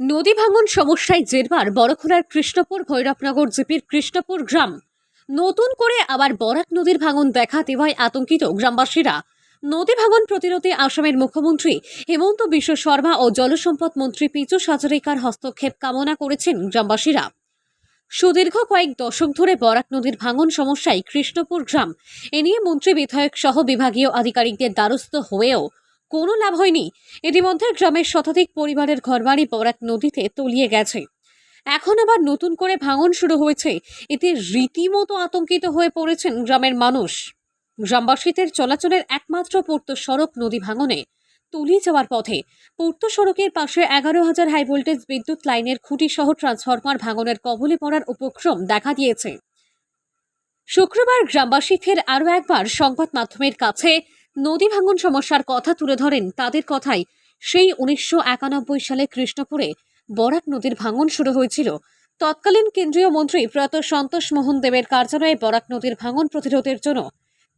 নদী ভাঙন সমস্যায় জেরবার বড়খোলার কৃষ্ণপুর, ভৈরবনগর জিপির কৃষ্ণপুর গ্রাম। নতুন করে আবার বরাক নদীর ভাঙন দেখা দেওয়ায় আতঙ্কিত গ্রামবাসীরা। নদী ভাঙন প্রতিরোধে আসামের মুখ্যমন্ত্রী হেমন্ত বিশ্ব শর্মা ও জলসম্পদ মন্ত্রী পীযূষ হাজারিকার হস্তক্ষেপ কামনা করেছেন গ্রামবাসীরা। সুদীর্ঘ কয়েক দশক ধরে বরাক নদীর ভাঙন সমস্যায় কৃষ্ণপুর গ্রাম, এ নিয়ে মন্ত্রী বিধায়ক সহ বিভাগীয় আধিকারিকদের দ্বারস্থ হয়েও কোনো লাভ হয়নি। ইতিমধ্যে গ্রামের শতাধিক পরিবারের ঘরবাড়ি বরাক নদীতে তলিয়ে গেছে। এখন আবার নতুন করে ভাঙন শুরু হয়েছে। এতে রীতিমতো আতঙ্কিত হয়ে পড়েছেন গ্রামের মানুষ। গ্রামবাসীদের চলাচলের একমাত্র পূর্ত সড়ক নদী ভাঙনে তলিয়ে যাওয়ার পথে পূর্ত সড়কের পাশে এগারো হাজার হাই ভোল্টেজ বিদ্যুৎ লাইনের খুঁটি সহ ট্রান্সফরমার ভাঙনের কবলে পড়ার উপক্রম দেখা দিয়েছে। শুক্রবার গ্রামবাসী ফের আরও একবার সংবাদ মাধ্যমের কাছে নদী ভাঙন সমস্যার কথা তুলে ধরেন তাদের কথাই। সেই উনিশশো একানব্বই সালে কৃষ্ণপুরে বরাক নদীর ভাঙন শুরু হয়েছিল। তৎকালীন কেন্দ্রীয় মন্ত্রী প্রয়াত সন্তোষ মোহন দেবের কার্যালয়ে বরাক নদীর ভাঙন প্রতিরোধের জন্য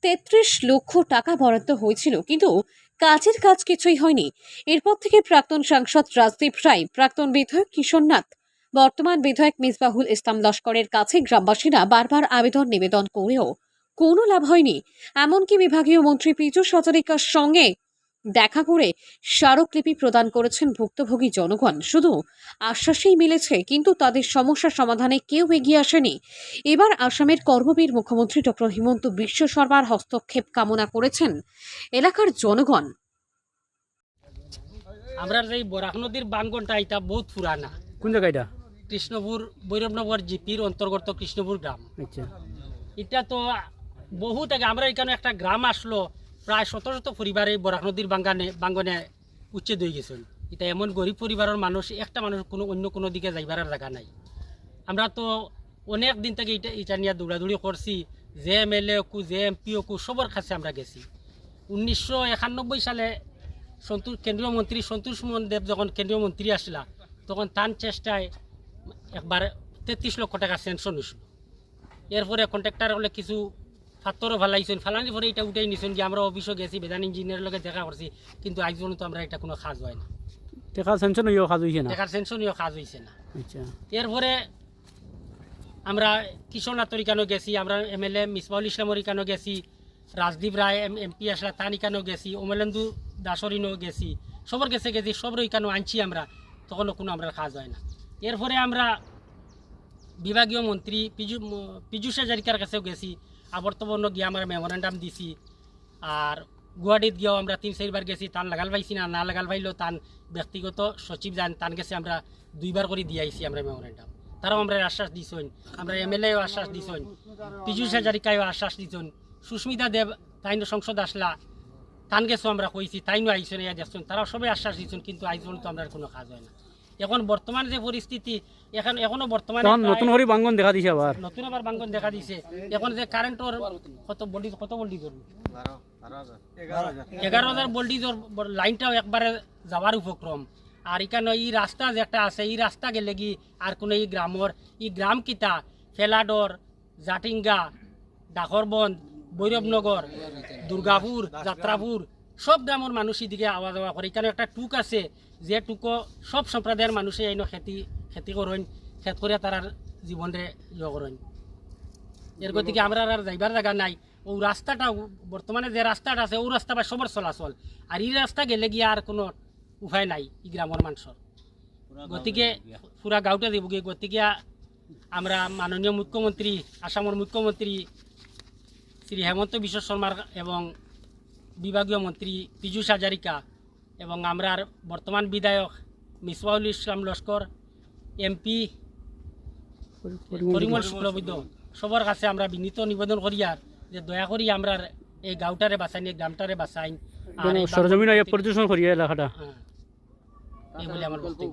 তেত্রিশ লক্ষ টাকা বরাদ্দ হয়েছিল, কিন্তু কাজের কাজ কিছুই হয়নি। এরপর থেকে প্রাক্তন সাংসদ রাজদীপ রায়, প্রাক্তন বিধায়ক কিশোরনাথ বর্তমান বিধায়ক মিসবাহুল ইসলাম লস্করের কাছে গ্রামবাসীরা বারবার আবেদন নিবেদন করেও কোনো লাভ হয়নি। এমনকি বিভাগীয় মন্ত্রী পীযূষ হাজারিকার সঙ্গে দেখা করে স্মারকলিপি প্রদান করেছেন ভুক্তভোগী জনগণ। শুধু আশ্বাসেই মিলেছে কিন্তু তাদের সমস্যা সমাধানে কেউ এগিয়ে আসেনি। এবার আসামের কর্মবীর মুখ্যমন্ত্রী ডক্টর হিমন্ত বিশ্ব শর্মার হস্তক্ষেপ কামনা করেছেন এলাকার জনগণ। আমরা যে বরাক নদীর বানগনটা এটা বহুত পুরানা। কোন জায়গা এটা? কৃষ্ণপুর ভৈরবনগর জিপির অন্তর্গত কৃষ্ণপুর গ্রাম। আচ্ছা। এটা তো বহুত আগে আমরা এখানে একটা গ্রাম আসলো, প্রায় শত শত পরিবারে বরাক নদীর বাঙ্গানে বাঙ্গনে উচ্ছেদ হয়ে গেছেন। এটা এমন গরিব পরিবারের মানুষ, একটা মানুষ কোনো অন্য কোনো দিকে যাইবার জায়গা নাই। আমরা তো অনেক দিন থেকে এটা এটা নিয়ে দৌড়াদৌড়ি করছি জে এম এল এ কু জে এম পি ও কু, সবার কাছে আমরা গেছি। উনিশশো একানব্বই সালে সন্তোষ কেন্দ্রীয় মন্ত্রী সন্তোষ মোহন দেব যখন কেন্দ্রীয় মন্ত্রী আসলা, তখন তার চেষ্টায় একবার তেত্রিশ লক্ষ টাকা স্যাংশন হয়েছিল। এরপরে কন্ট্রাক্টার হলে কিছু ফাত্তরও ফালাইছেন ফালানির পরে এটা উঠাই নিছেন যে আমরা অফিসও গেছি বেদান ইঞ্জিনিয়ারের লগে দেখা করছি কিন্তু আজ পর্যন্ত আমরা এটা কোনো কাজ হয় না টেকা সেনশন হইও কাজ হইছে না? দেখার সেনশনীয় কাজ হয়েছে না। আচ্ছা। এরপরে আমরা কিশোরনাথর ইকানো গেছি আমরা এম এল এ মিসবাউল ইসলামর ইকানো গেছি রাজদীপ রায় এম এমপি আসলা তান ইকানো গেছি অমলেন্দু দাসরিনও গেছি সবর গেছে গেছি সবর ইকানো আনছি আমরা তখনও কোনো আমরা কাজ হয় না। এরপরে আমরা বিভাগীয় মন্ত্রী পিজু পীযূষ হাজারিকার কাছেও গেছি আবর্তবর্ণ গিয়ে আমরা মেমোরেন্ডাম দিছি। আর গুয়াহাটিত গিয়েও আমরা তিন চারবার গেছি, তান লাগাল পাইছি না না লাগাল পাইলেও তান ব্যক্তিগত সচিব যান, তান গেছে আমরা দুইবার করে দিয়ে আইছি আমরা মেমোরেন্ডাম তারাও আমরা আশ্বাস দিছেন, আমরা এম এল এও আশ্বাস দিছেন, পীযূষ হাজারিকায়ও আশ্বাস দিছেন, সুস্মিতা দেব তাইনো সংসদ আসলা, তান গেছো আমরা কইছি, তাইনো আইসন ইয়া দেখছেন তারাও সবাই আশ্বাস দিছেন, কিন্তু আইজ পর্যন্ত আমরা কোনো কাজ হয় না। এখন বর্তমান যে পরিস্থিতি এখন এখনও বর্তমানে নতুন করে বাঙ্গন দেখা দিছে আবার। নতুন আবার বাঙ্গন দেখা দিছে। এখন যে কারেন্টর কত বল্টি কত বল্টি ধরবে? এগারো হাজার বল্টিজর লাইনটাও একবারে যাওয়ার উপক্রম। আর এখানে এই রাস্তা যে একটা আছে এই রাস্তা গেলে কি আর কোনো এই গ্রামর এই গ্রাম কিতা? ফেলাডর জাটিঙ্গা ডাকরবন্দ ভৈরবনগর দুর্গাপুর যাত্রাপুর সব গ্রামের মানুষ এদিকে আওয়া যাওয়া করে এখানে একটা টুক আছে যে টুকো সব সম্প্রদায়ের মানুষে এনে খেতি খেতি করেন খেত করে তারার জীবনে ইয়ে করেন এর গতিকে আমরা আর যাইবার জায়গা নাই। ও রাস্তাটা বর্তমানে যে রাস্তাটা আছে ও রাস্তা বা সবার চলাচল। আর এই রাস্তা গেলে গিয়ে আর কোনো উপায় নাই এই গ্রামের মানুষের গতিকে পুরা গাঁওটা দিব গিয়ে গতিকে আমরা মাননীয় মুখ্যমন্ত্রী আসামের মুখ্যমন্ত্রী শ্রী হেমন্ত বিশ্ব শর্মার এবং বিভাগীয় মন্ত্রী পীযূষ হাজারিকা এবং আমরার বর্তমান বিধায়ক মিসবাউল ইসলাম লস্কর এমপি পরিমল শুক্লবৈদ্য সবার কাছে আমরা বিনীত নিবেদন করি আর যে দয়া করি আমরা এই গাঁওটারে বাঁচাইন এই গ্রামটারে বাঁচাইন। আর সরজমিন পরিদর্শন এলাকাটা। হ্যাঁ। এই বলে আমার বক্তব্য।